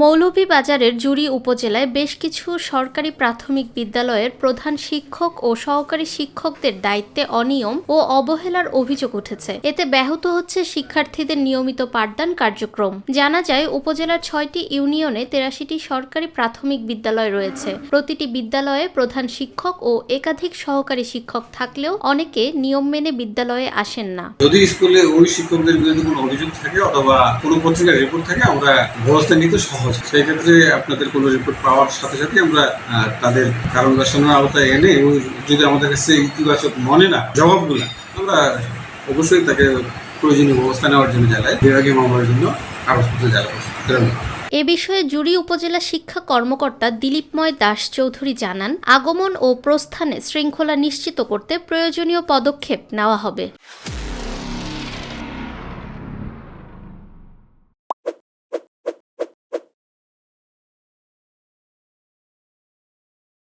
মৌলভীবাজারের জুড়ি উপজেলায় বেশ কিছু সরকারি প্রাথমিক বিদ্যালয়ের প্রধান শিক্ষক ও সহকারী শিক্ষকদের দায়িত্বে অনিয়ম ও অবহেলার অভিযোগ উঠেছে। এতে ব্যাহত হচ্ছে শিক্ষার্থীদের নিয়মিত পাঠদান কার্যক্রম। জানা যায়, উপজেলার ছয়টি ইউনিয়নে তেরাশিটি সরকারি প্রাথমিক বিদ্যালয় রয়েছে। প্রতিটি বিদ্যালয়ে প্রধান শিক্ষক ও একাধিক সহকারী শিক্ষক থাকলেও অনেকে নিয়ম মেনে বিদ্যালয়ে আসেন না। যদি স্কুলে ওই শিক্ষকদের বিরুদ্ধে কোনো অভিযোগ থাকে অথবা কোনো পত্রিকার রিপোর্ট থাকে, আমরা ব্যবস্থা নিতে সহজ। সেই ক্ষেত্রে আপনাদের কোনো রিপোর্ট পাওয়ার সাথে সাথে আমরা তাদের কারণ দর্শানোর আওতায় এনে এবং যদি আমাদের কাছে ইতিবাচক মনে না, জবাবগুলো, আমরা অবশ্যই তাকে প্রয়োজনীয় ব্যবস্থা নেওয়ার জন্য বিভাগীয় মামলার জন্য কাগজপত্র এ বিষয়ে জুড়ি উপজেলা শিক্ষা কর্মকর্তা দিলীপময় দাস চৌধুরী জানান, আগমন ও প্রস্থানে শৃঙ্খলা নিশ্চিত করতে প্রয়োজনীয় পদক্ষেপ নেওয়া হবে।